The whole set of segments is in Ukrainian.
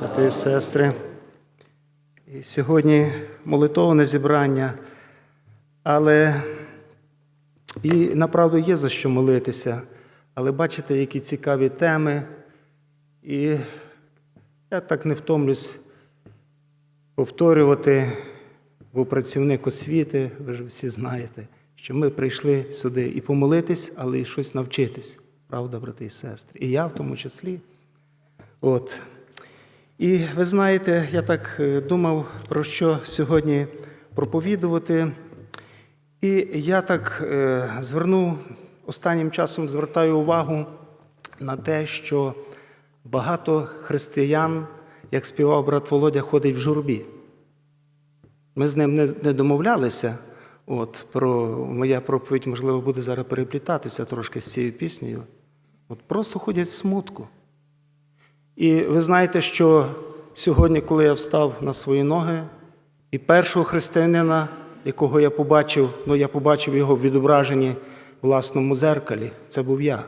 брати і сестри. І сьогодні молитовне зібрання, але і направду є за що молитися. Але бачите, які цікаві теми. І я так не втомлюсь повторювати, бо працівник освіти, ви ж всі знаєте, що ми прийшли сюди і помолитись, але і щось навчитись. Правда, брати і сестри? І я в тому числі. От. І ви знаєте, я так е, думав, про що сьогодні проповідувати. І я так е, звернув останнім часом звертаю увагу на те, що багато християн, як співав брат Володя, ходить в журбі. Ми з ним не, домовлялися. От, про, моя проповідь, можливо, буде зараз переплітатися трошки з цією піснею. От просто ходять в смутку. І ви знаєте, що сьогодні, коли я встав на свої ноги, і першого християнина, якого я побачив, ну я побачив його в відображенні власному зеркалі, це був я.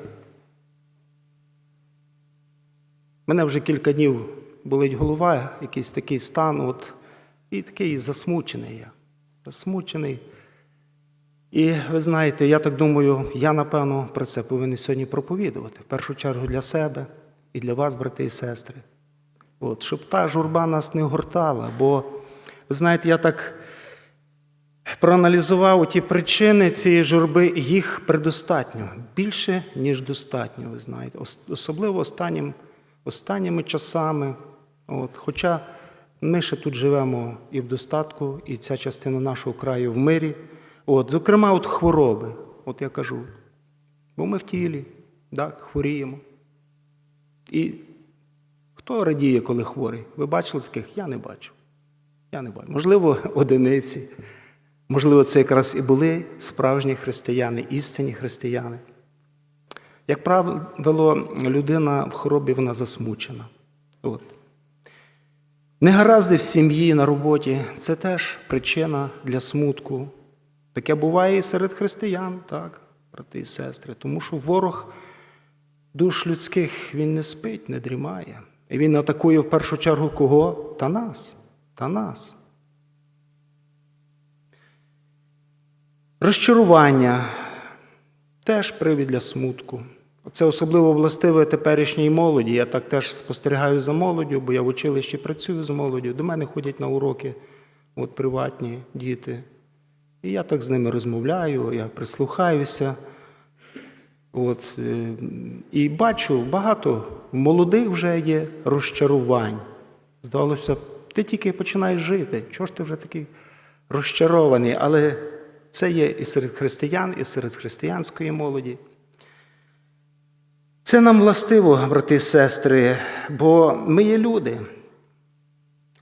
Мене вже кілька днів болить голова, якийсь такий стан, от, і такий засмучений я. Засмучений. І ви знаєте, я так думаю, я напевно про це повинен сьогодні проповідувати. В першу чергу для себе і для вас, брати і сестри. От, щоб та журба нас не гортала. Бо, ви знаєте, я так проаналізував ті причини цієї журби, їх предостатньо, більше, ніж достатньо, ви знаєте. Особливо останнім, останніми часами. От, хоча ми ще тут живемо і в достатку, і ця частина нашого краю в мирі. От, зокрема, от хвороби, от я кажу. Бо ми в тілі, так, хворіємо. І хто радіє, коли хворий? Ви бачили таких? Я не бачу. Я не бачу. Можливо, одиниці. Можливо, це якраз і були справжні християни, істинні християни. Як правило, людина в хворобі вона засмучена. От. Негаразди в сім'ї, на роботі це теж причина для смутку. Таке буває і серед християн, так, брати і сестри, тому що ворог душ людських він не спить, не дрімає. І він атакує в першу чергу кого? Та нас. Та нас. Розчарування теж привід для смутку. Це особливо властиве теперішній молоді. Я так теж спостерігаю за молоддю, бо я в училищі працюю з молоддю. До мене ходять на уроки от, приватні діти. І я так з ними розмовляю, я прислухаюся. От, е, і бачу, багато молодих вже є розчарувань. Здавалося, ти тільки починаєш жити. Чого ж ти вже такий розчарований? Але це є і серед християн, і серед християнської молоді. Це нам властиво, брати і сестри, бо ми є люди.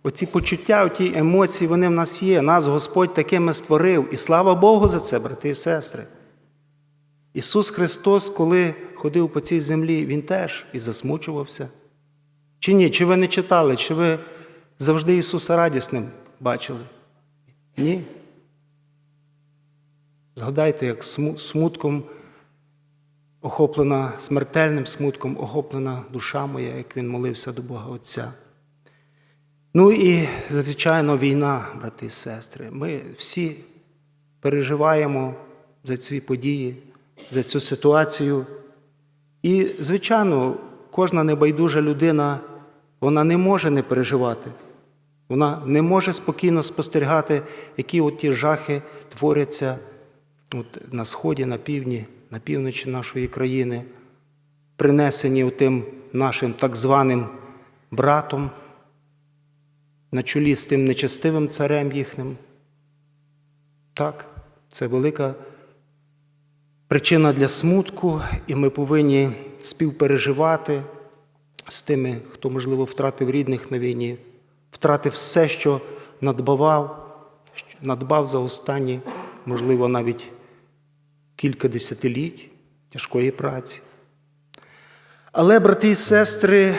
Оці почуття, оті емоції, вони в нас є. Нас Господь такими створив. І слава Богу за це, брати і сестри. Ісус Христос, коли ходив по цій землі, Він теж і засмучувався. Чи ні? Чи ви не читали, чи ви завжди Ісуса радісним бачили? Ні. Згадайте, як смутком охоплена, смертельним смутком охоплена душа моя, як він молився до Бога Отця. Ну і, звичайно, війна, брати і сестри. Ми всі переживаємо за ці події, за цю ситуацію. І, звичайно, кожна небайдужа людина, вона не може не переживати. Вона не може спокійно спостерігати, які от ті жахи творяться от на сході, на півдні, на півночі нашої країни, принесені тим нашим так званим братом, на чолі з тим нечестивим царем їхнім. Так, це велика причина для смутку, і ми повинні співпереживати з тими, хто, можливо, втратив рідних на війні, втратив все, що надбавав, надбав за останні, можливо, навіть кілька десятиліть тяжкої праці. Але, брати і сестри,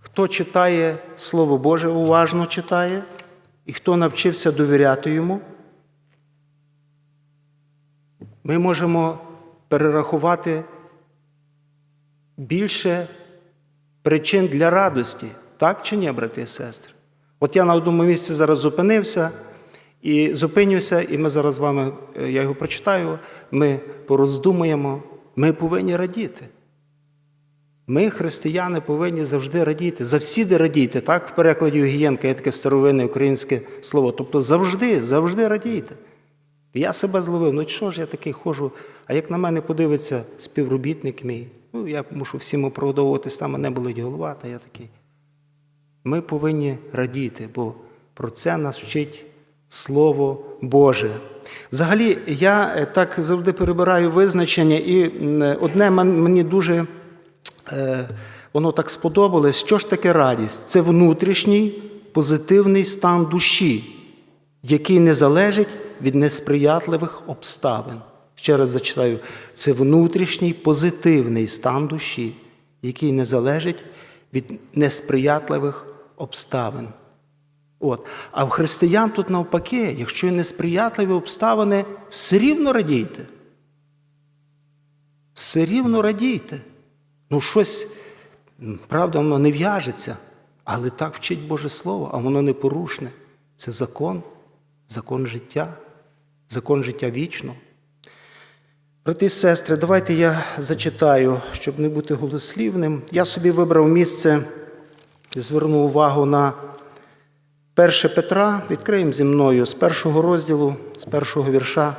хто читає Слово Боже, уважно читає, і хто навчився довіряти йому, ми можемо перерахувати більше причин для радості. Так чи ні, брати і сестри? От я на одному місці зараз зупинився і зупинюся, і ми зараз з вами, е, я його прочитаю, ми пороздумуємо, ми повинні радіти. Ми, християни, повинні завжди радіти. Завсіди радійте. Так, в перекладі Гієнка є таке старовинне українське слово. Тобто завжди, завжди радійте. Я себе зловив, ну що ж я такий ходжу, а як на мене подивиться співробітник мій, ну я мушу всім оправдовуватись, там мене болить голова, та я такий. Ми повинні радіти, бо про це нас вчить Слово Боже. Взагалі, я е, так завжди перебираю визначення, і одне мені дуже е, воно так сподобалось. Що ж таке радість? Це внутрішній позитивний стан душі, який не залежить від несприятливих обставин. Ще раз зачитаю, це внутрішній позитивний стан душі, який не залежить від несприятливих обставин. От. А в християн тут навпаки, якщо є несприятливі обставини, все рівно радійте. Все рівно радійте. Ну, щось, правда, воно не в'яжеться, але так вчить Боже Слово, а воно непорушне. Це закон, закон життя, закон життя вічного. Брати і сестри, давайте я зачитаю, щоб не бути голослівним. Я собі вибрав місце, звернув увагу на 1 Петра. Відкриємо зі мною з першого розділу, з першого вірша.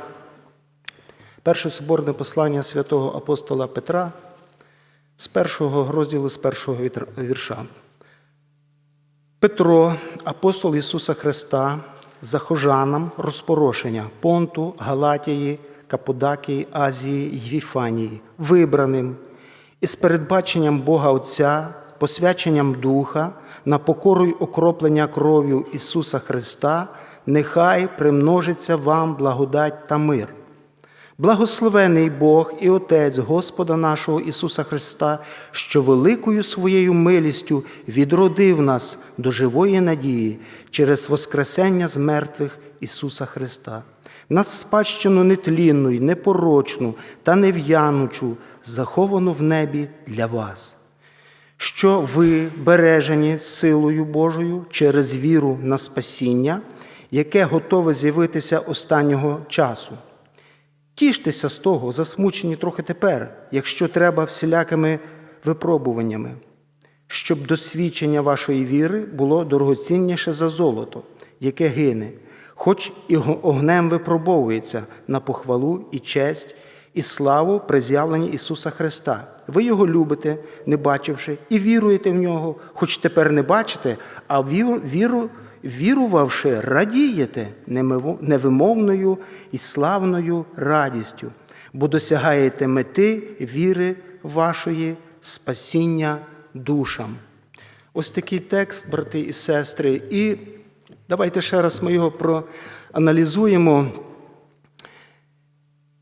Перше соборне послання святого апостола Петра, з першого розділу, з першого вірша. Петро, апостол Ісуса Христа, захожанам розпорошення Понту, Галатії, Каподакії, Азії й Віфанії, вибраним із передбаченням Бога Отця, посвяченням Духа, на покору й окроплення кров'ю Ісуса Христа, нехай примножиться вам благодать та мир. Благословений Бог і Отець Господа нашого Ісуса Христа, що великою своєю милістю відродив нас до живої надії через Воскресення з мертвих Ісуса Христа, нас спадщину нетлінну й непорочну та нев'янучу, заховану в небі для вас що ви бережені силою Божою через віру на спасіння, яке готове з'явитися останнього часу. Тіштеся з того, засмучені трохи тепер, якщо треба всілякими випробуваннями, щоб досвідчення вашої віри було дорогоцінніше за золото, яке гине, хоч і огнем випробовується на похвалу і честь, і славу при з'явленні Ісуса Христа. Ви Його любите, не бачивши, і віруєте в нього, хоч тепер не бачите, а віру, віру, вірувавши, радієте невимовною і славною радістю, бо досягаєте мети віри вашої спасіння душам. Ось такий текст, брати і сестри. І давайте ще раз ми його проаналізуємо.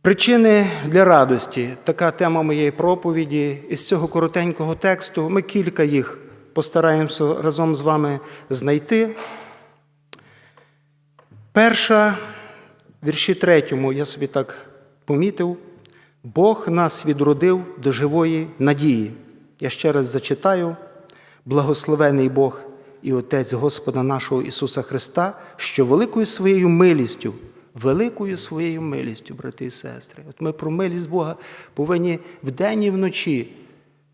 Причини для радості така тема моєї проповіді. Із цього коротенького тексту ми кілька їх постараємося разом з вами знайти. Перша, вірші третьому, я собі так помітив, Бог нас відродив до живої надії. Я ще раз зачитаю: благословений Бог і Отець Господа нашого Ісуса Христа, що великою своєю милістю, великою своєю милістю, брати і сестри. От ми про милість Бога повинні вдень і вночі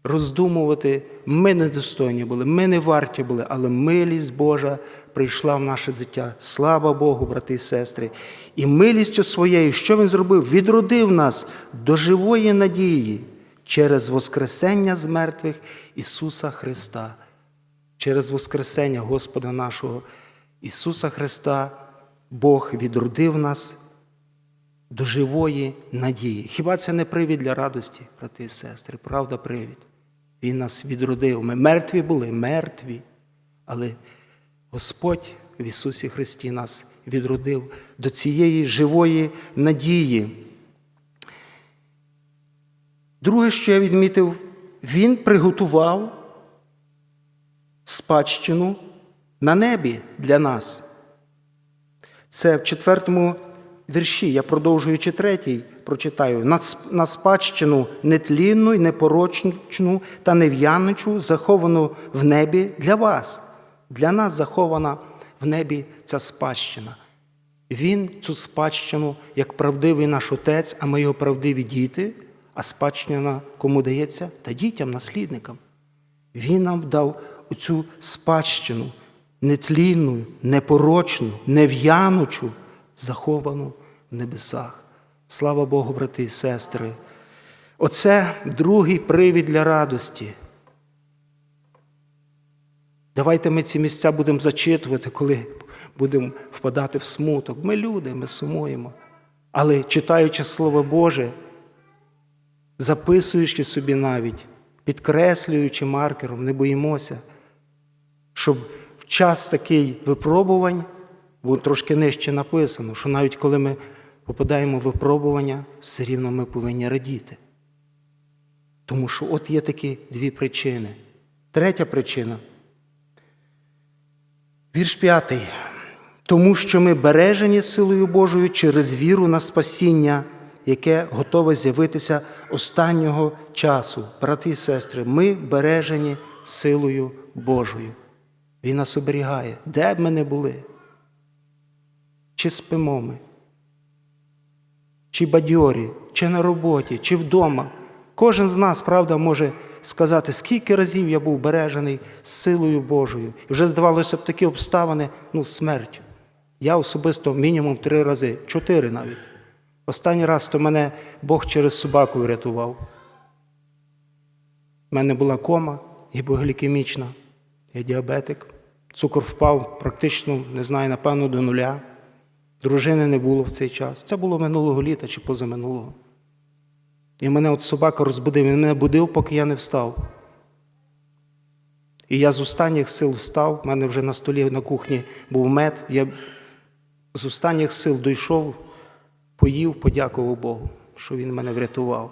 роздумувати. Ми недостойні були, ми не варті були, але милість Божа прийшла в наше життя. Слава Богу, брати і сестри. І милістю своєю, що Він зробив? Відродив нас до живої надії через Воскресення з мертвих Ісуса Христа. Через Воскресення Господа нашого Ісуса Христа Бог відродив нас до живої надії. Хіба це не привід для радості, брати і сестри? Правда, привід. Він нас відродив. Ми мертві були, мертві. Але Господь в Ісусі Христі нас відродив до цієї живої надії. Друге, що я відмітив, Він приготував спадщину на небі для нас. Це в четвертому вірші, я продовжуючи третій прочитаю, на, спадщину нетлінну, й непорочну та нев'яничу, заховану в небі для вас. Для нас захована в небі ця спадщина. Він цю спадщину, як правдивий наш отець, а ми його правдиві діти, а спадщина кому дається? Та дітям, наслідникам. Він нам дав цю спадщину нетлінну, непорочну, нев'янучу, заховану в небесах. Слава Богу, брати і сестри. Оце другий привід для радості. Давайте ми ці місця будемо зачитувати, коли будемо впадати в смуток. Ми люди, ми сумуємо. Але читаючи Слово Боже, записуючи собі навіть, підкреслюючи маркером, не боїмося, щоб в час такий випробувань, бо трошки нижче написано, що навіть коли ми попадаємо в випробування, все рівно ми повинні радіти. Тому що от є такі дві причини. Третя причина. Вірш п'ятий. Тому що ми бережені силою Божою через віру на спасіння, яке готове з'явитися останнього часу. Брати і сестри, ми бережені силою Божою. Він нас оберігає, де б ми не були. Чи спимо ми, чи бадьорі, чи на роботі, чи вдома. Кожен з нас, правда, може сказати, скільки разів я був бережений силою Божою. І вже здавалося б такі обставини, ну, смерть. Я особисто мінімум три рази, чотири навіть. Останній раз то мене Бог через собаку врятував. У мене була кома гіпоглікемічна, я діабетик. Цукор впав практично, не знаю, напевно, до нуля. Дружини не було в цей час. Це було минулого літа чи позаминулого. І мене от собака розбудив, він мене будив, поки я не встав. І я з останніх сил встав, в мене вже на столі на кухні був мед. Я з останніх сил дійшов, поїв, подякував Богу, що Він мене врятував.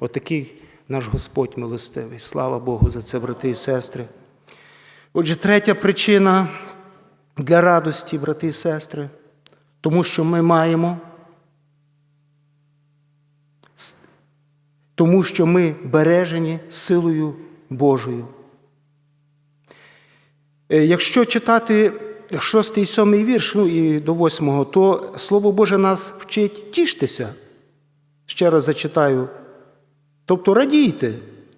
Отакий наш Господь милостивий. Слава Богу за це, брати і сестри. Отже, третя причина для радості, брати і сестри, тому що ми маємо, тому що ми бережені силою Божою. Е, Якщо читати шостий і сьомий вірш, ну і до восьмого, то Слово Боже нас вчить тіштеся. Ще раз зачитаю. Тобто радійте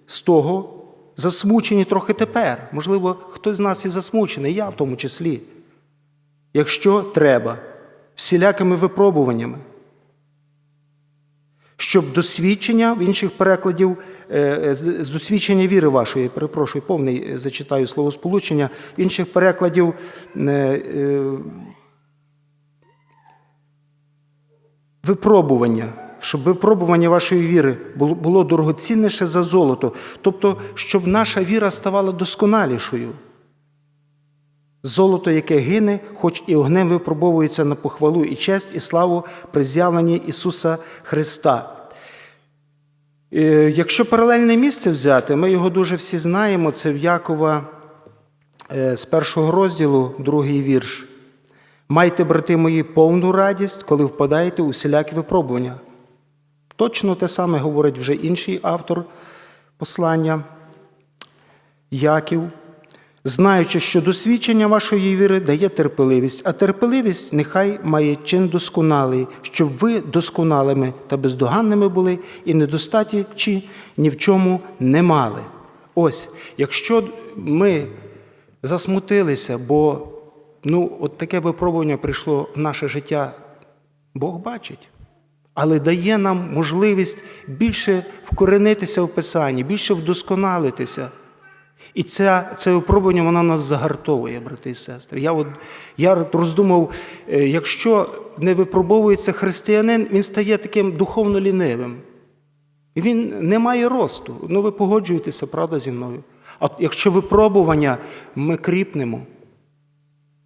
з того, засмучені трохи тепер. Можливо, хтось з нас і засмучений, я в тому числі. Якщо треба, всілякими випробуваннями, щоб досвідчення в інших перекладів, е, з з досвідчення віри вашої, перепрошую, повний е, зачитаю словосполучення, інших перекладів е, е, випробування, щоб випробування вашої віри було дорогоцінніше за золото, тобто, щоб наша віра ставала досконалішою. Золото, яке гине, хоч і огнем випробовується на похвалу і честь, і славу при з'явленні Ісуса Христа. Е, Якщо паралельне місце взяти, ми його дуже всі знаємо, це в Якова е, з першого розділу, другий вірш. Майте, брати мої, повну радість, коли впадаєте у всілякі випробування. Точно те саме говорить вже інший автор послання Яків, знаючи, що досвідчення вашої віри дає терпеливість, а терпеливість нехай має чин досконалий, щоб ви досконалими та бездоганними були і недостаті чи ні в чому не мали. Ось, якщо ми засмутилися, бо ну, от таке випробування прийшло в наше життя, Бог бачить. Але дає нам можливість більше вкоренитися в Писанні, більше вдосконалитися. І це, це випробування воно нас загартовує, брати і сестри. Я, от, я роздумав, е, якщо не випробовується християнин, він стає таким духовно лінивим. Він не має росту. Ну, ви погоджуєтеся, правда, зі мною. А якщо випробування, ми кріпнемо,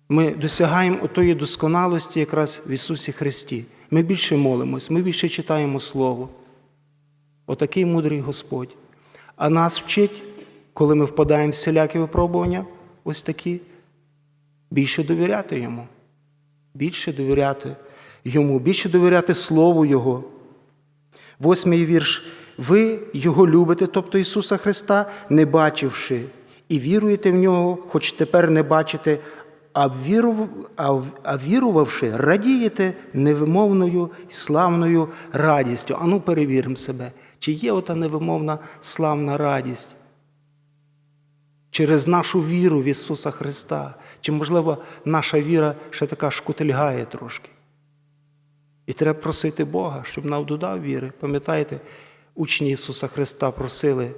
ми досягаємо отої досконалості якраз в Ісусі Христі. Ми більше молимось, ми більше читаємо Слово. Отакий мудрий Господь. А нас вчить, коли ми впадаємо в всілякі випробування, ось такі, більше довіряти Йому, більше довіряти Йому, більше довіряти Слову Його. Восьмий вірш. Ви його любите, тобто Ісуса Христа, не бачивши, і віруєте в нього, хоч тепер не бачите, а, а вірувавши, радієте невимовною і славною радістю. Ану, перевіримо себе, чи є ота невимовна славна радість через нашу віру в Ісуса Христа, чи, можливо, наша віра ще така шкутильгає трошки. І треба просити Бога, щоб нам додав віри. Пам'ятаєте, учні Ісуса Христа просили,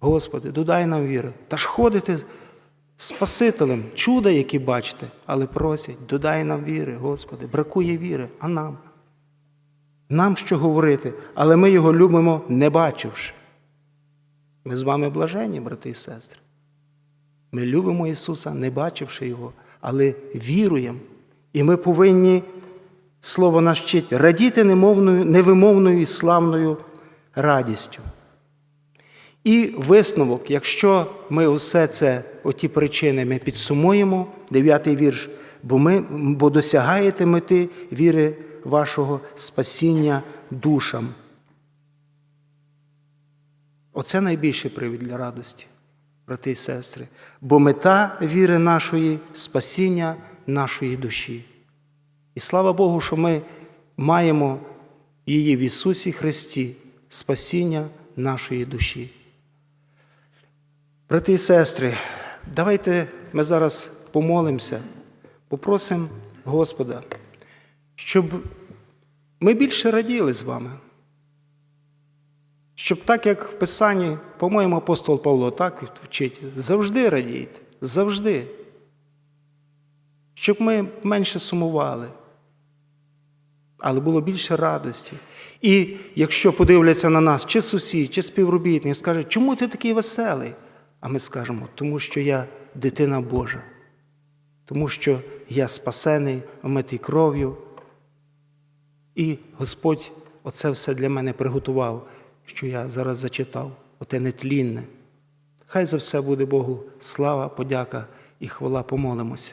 Господи, додай нам віри. Та ж ходите Спасителем, чуда, які бачите, але просять, додай нам віри, Господи, бракує віри, а нам. Нам що говорити, але ми його любимо, не бачивши. Ми з вами блажені, брати і сестри. Ми любимо Ісуса, не бачивши Його, але віруємо. І ми повинні, Слово нас вчить, радіти немовною, невимовною і славною радістю. І висновок, якщо ми усе це, оті причини, ми підсумуємо, дев'ятий вірш, бо, ми, бо досягаєте мети віри вашого спасіння душам. Оце найбільший привід для радості, брати і сестри. Бо мета віри нашої спасіння нашої душі. І слава Богу, що ми маємо її в Ісусі Христі, спасіння нашої душі. Брати і сестри, давайте ми зараз помолимося, попросимо Господа, щоб ми більше раділи з вами. Щоб так, як в Писанні, по-моєму, апостол Павло так вчить, завжди радійте, завжди. Щоб ми менше сумували, але було більше радості. І якщо подивляться на нас, чи сусід, чи співробітник, скаже, чому ти такий веселий? А ми скажемо, тому що я дитина Божа, тому що я спасений, омитий кров'ю. І Господь оце все для мене приготував, що я зараз зачитав, оте нетлінне. Хай за все буде Богу слава, подяка і хвала, помолимося.